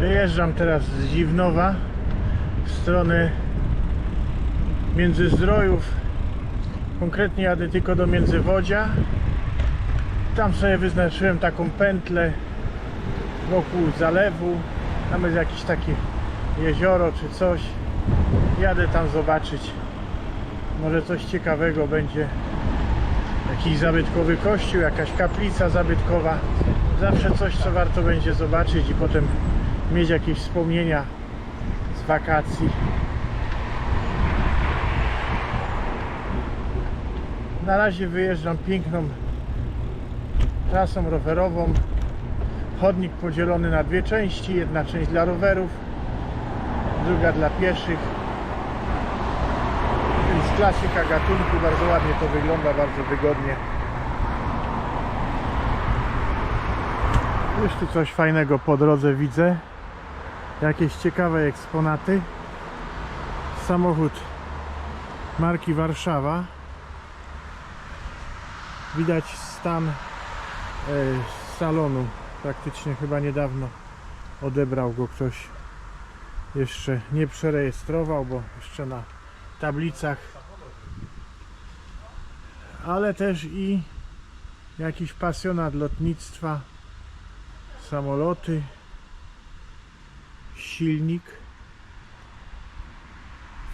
Wyjeżdżam teraz z Dziwnowa w stronę Międzyzdrojów. Konkretnie jadę tylko do Międzywodzia. Tam sobie wyznaczyłem taką pętlę wokół zalewu. Tam jest jakieś takie jezioro czy coś. Jadę tam zobaczyć. Może coś ciekawego będzie. Jakiś zabytkowy kościół, jakaś kaplica zabytkowa. Zawsze coś, co warto będzie zobaczyć i potem mieć jakieś wspomnienia z wakacji. Na razie wyjeżdżam piękną trasą rowerową. Chodnik podzielony na dwie części. Jedna część dla rowerów, druga dla pieszych. Więc klasyka gatunku. Bardzo ładnie to wygląda, bardzo wygodnie. Już tu coś fajnego po drodze widzę. Jakieś ciekawe eksponaty. Samochód marki Warszawa. Widać stan e, salonu. Praktycznie chyba niedawno odebrał go ktoś. Jeszcze nie przerejestrował, bo jeszcze na tablicach. Ale też i jakiś pasjonat lotnictwa samoloty, silnik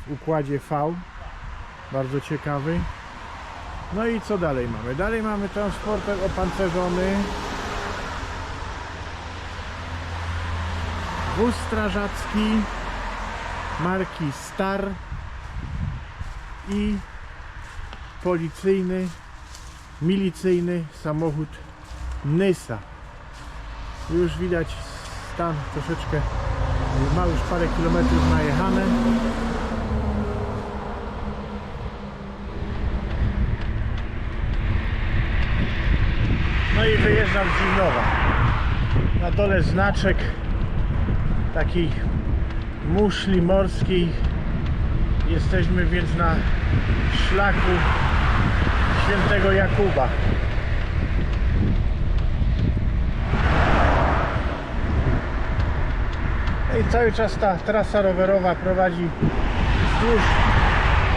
w układzie V, bardzo ciekawy. No i co dalej mamy? Dalej mamy transporter opancerzony, wóz strażacki marki Star i policyjny, milicyjny samochód Nysa już widać stan troszeczkę ma już parę kilometrów najechane. No i wyjeżdżam z Dziwnowa. Na dole znaczek takiej muszli morskiej. Jesteśmy więc na szlaku świętego Jakuba i cały czas ta trasa rowerowa prowadzi wzdłuż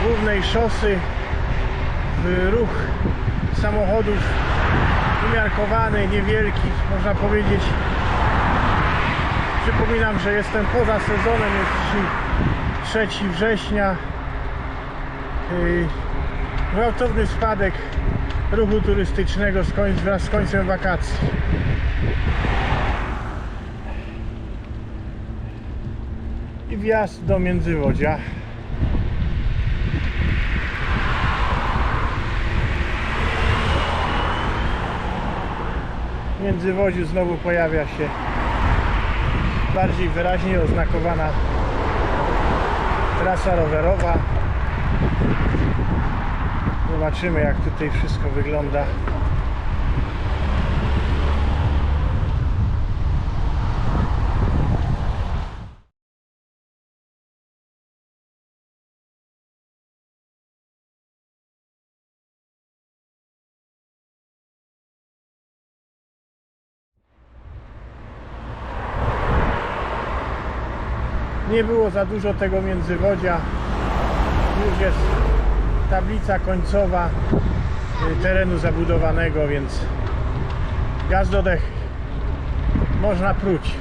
głównej szosy w ruch samochodów umiarkowany, niewielki, można powiedzieć. Przypominam, że jestem poza sezonem, jest dzisiaj 3 września. Yy, Gwałtowny spadek ruchu turystycznego z wraz z końcem wakacji. Wjazd do Międzywodzia. W Międzywodziu znowu pojawia się bardziej wyraźnie oznakowana trasa rowerowa. Zobaczymy jak tutaj wszystko wygląda. Nie było za dużo tego międzywodzia. Już jest tablica końcowa y, terenu zabudowanego, więc gaz do dech można pruć.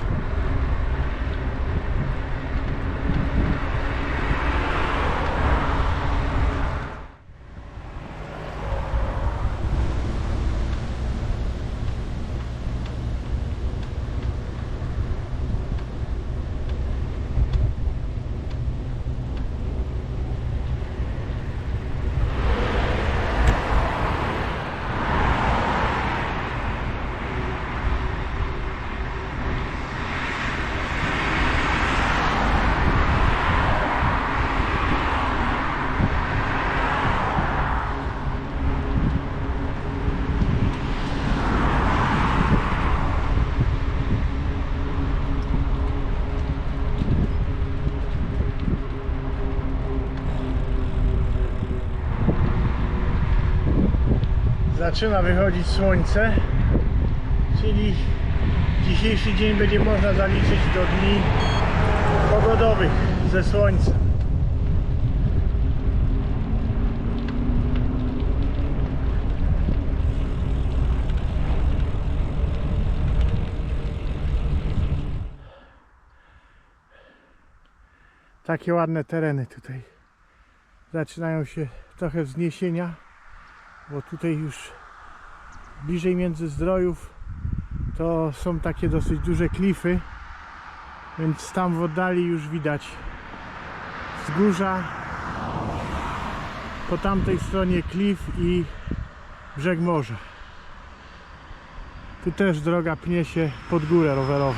Zaczyna wychodzić słońce, czyli Dzisiejszy dzień będzie można zaliczyć do dni pogodowych ze słońcem. Takie ładne tereny tutaj. Zaczynają się trochę wzniesienia, bo tutaj już bliżej Międzyzdrojów to są takie dosyć duże klify, więc tam w oddali już widać wzgórza. Po tamtej stronie klif i brzeg morza. Tu też droga pnie się pod górę rowerową.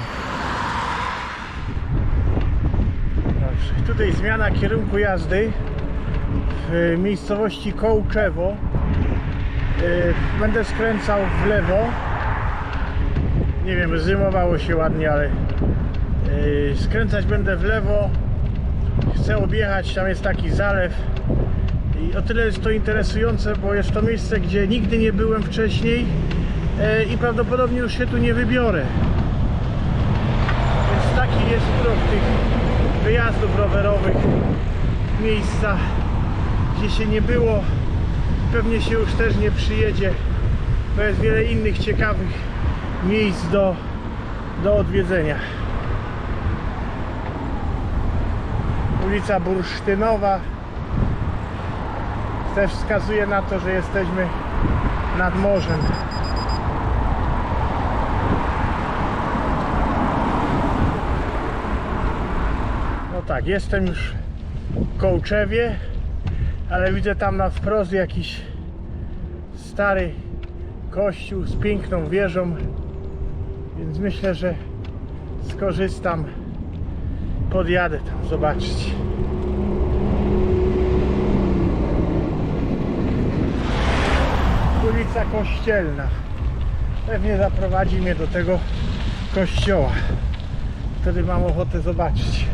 Dobrze. Tutaj zmiana kierunku jazdy w miejscowości Kołczewo. Yy, Będę skręcał w lewo. Nie wiem, zymowało się ładnie, ale yy, skręcać będę w lewo. Chcę objechać, tam jest taki zalew. I o tyle jest to interesujące, bo jest to miejsce, gdzie nigdy nie byłem wcześniej yy, i prawdopodobnie już się tu nie wybiorę. Więc taki jest urok tych wyjazdów rowerowych. Miejsca, gdzie się nie było, pewnie się już też nie przyjedzie. To jest wiele innych ciekawych miejsc do, do odwiedzenia. Ulica Bursztynowa też wskazuje na to, że jesteśmy nad morzem. No tak, jestem już w Kołczewie, ale widzę tam na wprost jakiś stary kościół z piękną wieżą, więc myślę, że skorzystam, podjadę tam zobaczyć. Ulica Kościelna. Pewnie zaprowadzi mnie do tego kościoła. Wtedy mam ochotę zobaczyć.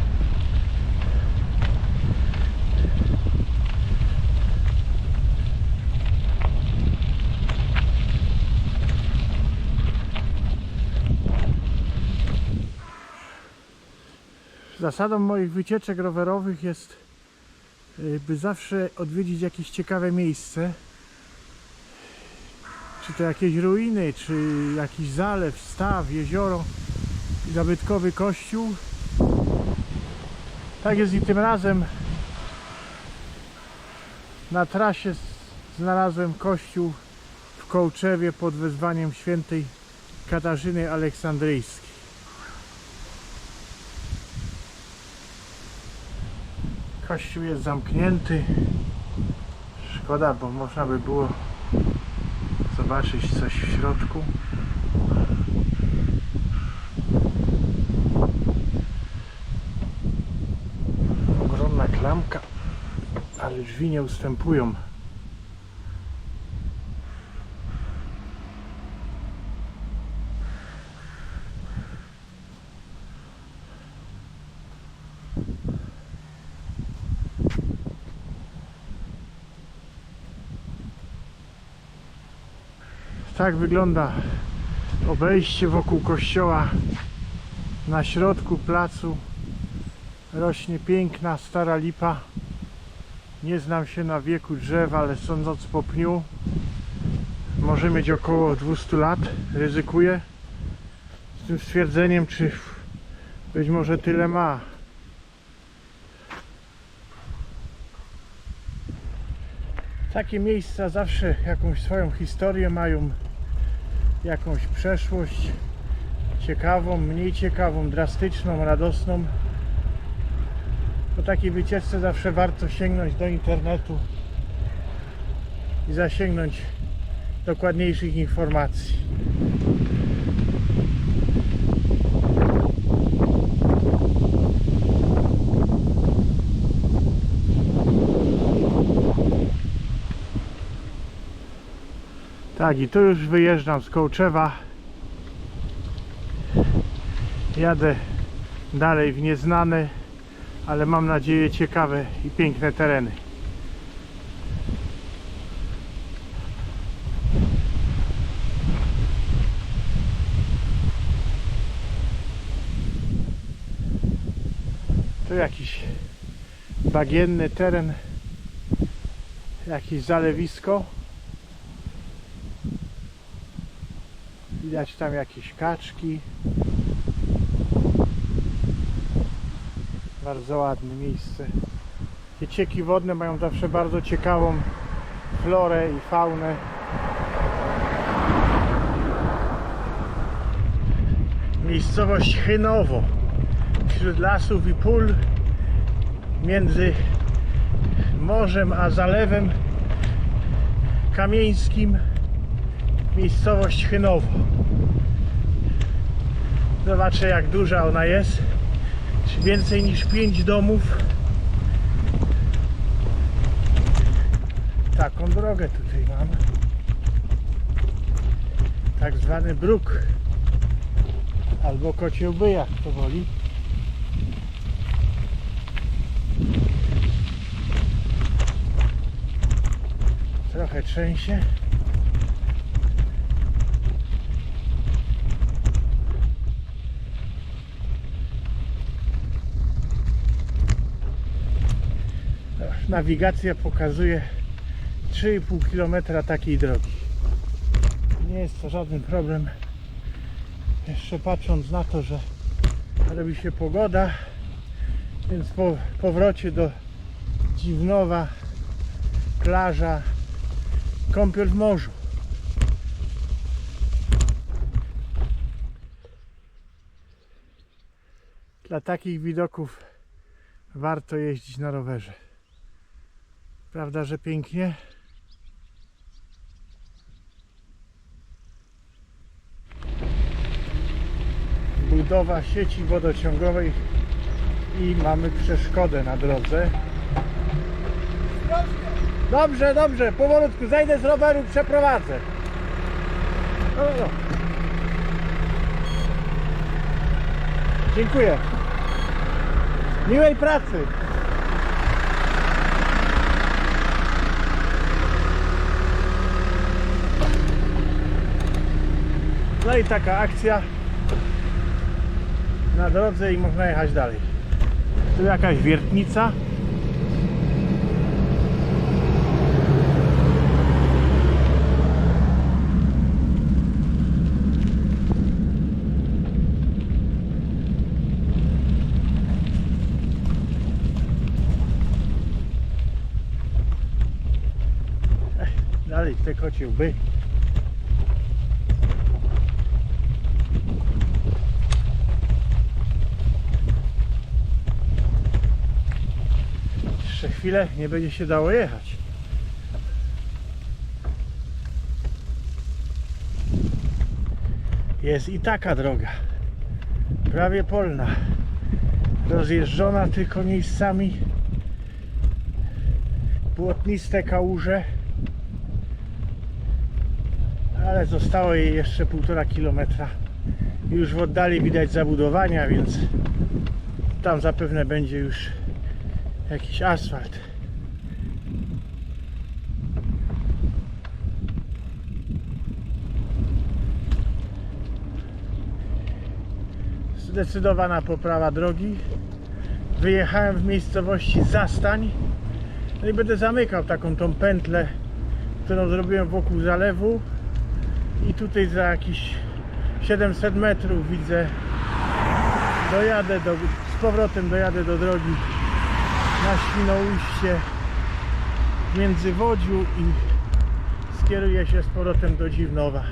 Zasadą moich wycieczek rowerowych jest, y, by zawsze odwiedzić jakieś ciekawe miejsce. Czy to jakieś ruiny, czy jakiś zalew, staw, jezioro, zabytkowy kościół. Tak jest i tym razem. Na trasie znalazłem kościół w Kołczewie pod wezwaniem świętej Katarzyny Aleksandryjskiej. Kościół jest zamknięty. Szkoda, bo można by było zobaczyć coś w środku. Ogromna klamka, ale drzwi nie ustępują. Tak wygląda obejście wokół kościoła. Na środku placu rośnie piękna stara lipa. Nie znam się na wieku drzew, ale sądząc po pniu może mieć około 200 lat. Ryzykuję z tym stwierdzeniem, czy być może tyle ma. Takie miejsca zawsze jakąś swoją historię mają, jakąś przeszłość ciekawą, mniej ciekawą, drastyczną, radosną. Po takiej wycieczce zawsze warto sięgnąć do internetu i zasięgnąć dokładniejszych informacji. Tak i tu już wyjeżdżam z Kołczewa. Jadę dalej w nieznany, ale mam nadzieję ciekawe i piękne tereny. To jakiś bagienny teren, jakieś zalewisko. Widać tam jakieś kaczki. Bardzo ładne miejsce. Te cieki wodne mają zawsze bardzo ciekawą florę i faunę. Miejscowość Chynowo. Wśród lasów i pól między morzem a zalewem kamieńskim miejscowość Chynowo. Zobaczę jak duża ona jest. Czy więcej niż 5 domów. Taką drogę tutaj mamy. Tak zwany bruk. Albo kociełby, jak to woli. Trochę trzęsie. Nawigacja pokazuje 3,5 km takiej drogi. Nie jest to żaden problem. Jeszcze patrząc na to, że robi się pogoda, więc po powrocie do Dziwnowa, plaża, kąpiel w morzu. Dla takich widoków warto jeździć na rowerze. Prawda, że pięknie? Budowa sieci wodociągowej i mamy przeszkodę na drodze. Dobrze, dobrze, powolutku, zajdę z roweru, przeprowadzę. No, no. Dziękuję. Miłej pracy. No i taka akcja na drodze i można jechać dalej. Tu jakaś wiertnica. Dalej te kocie łby. Jeszcze chwilę nie będzie się dało jechać. Jest i taka droga. Prawie polna. Rozjeżdżona tylko miejscami. Błotniste kałuże. Ale zostało jej jeszcze półtora kilometra. Już w oddali widać zabudowania, więc tam zapewne będzie już jakiś asfalt. Zdecydowana poprawa drogi. Wyjechałem w miejscowości Zastań. No i będę zamykał taką tą pętlę, którą zrobiłem wokół zalewu. I tutaj za jakieś 700 metrów widzę dojadę do, z powrotem dojadę do drogi na Świnoujście w Międzywodziu i skieruję się z powrotem do Dziwnowa.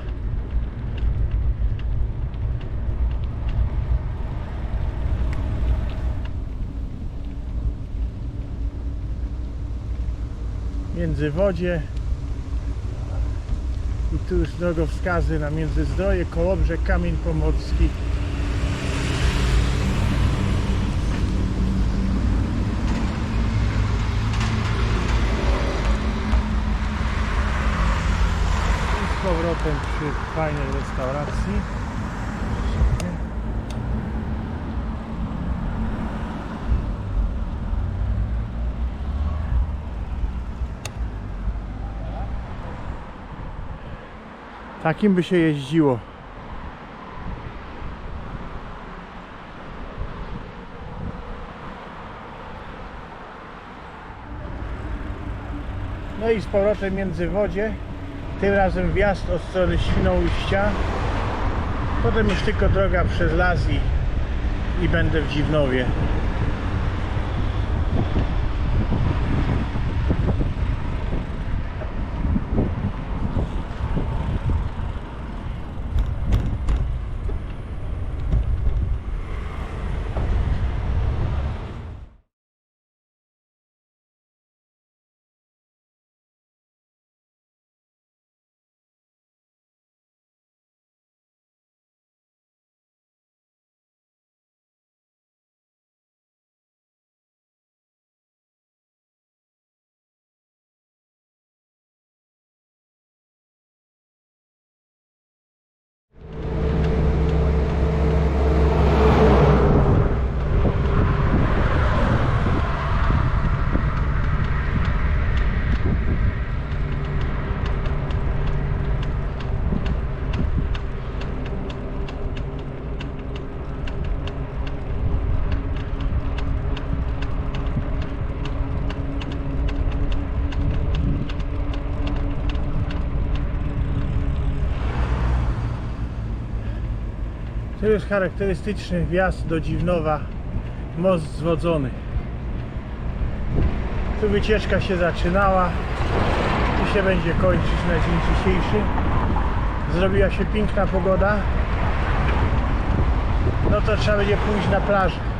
Międzywodzie i tu już drogowskazy na Międzyzdroje, Kołobrzeg, Kamień Pomorski przy fajnej restauracji. Takim by się jeździło. No i z powrotem między wodzie tym razem wjazd od strony Świnoujścia. Potem już tylko droga przez las i, i będę w Dziwnowie. Jest charakterystyczny wjazd do Dziwnowa, most zwodzony. Tu wycieczka się zaczynała, tu się będzie kończyć na dzień dzisiejszy. Zrobiła się piękna pogoda. No to trzeba będzie pójść na plażę.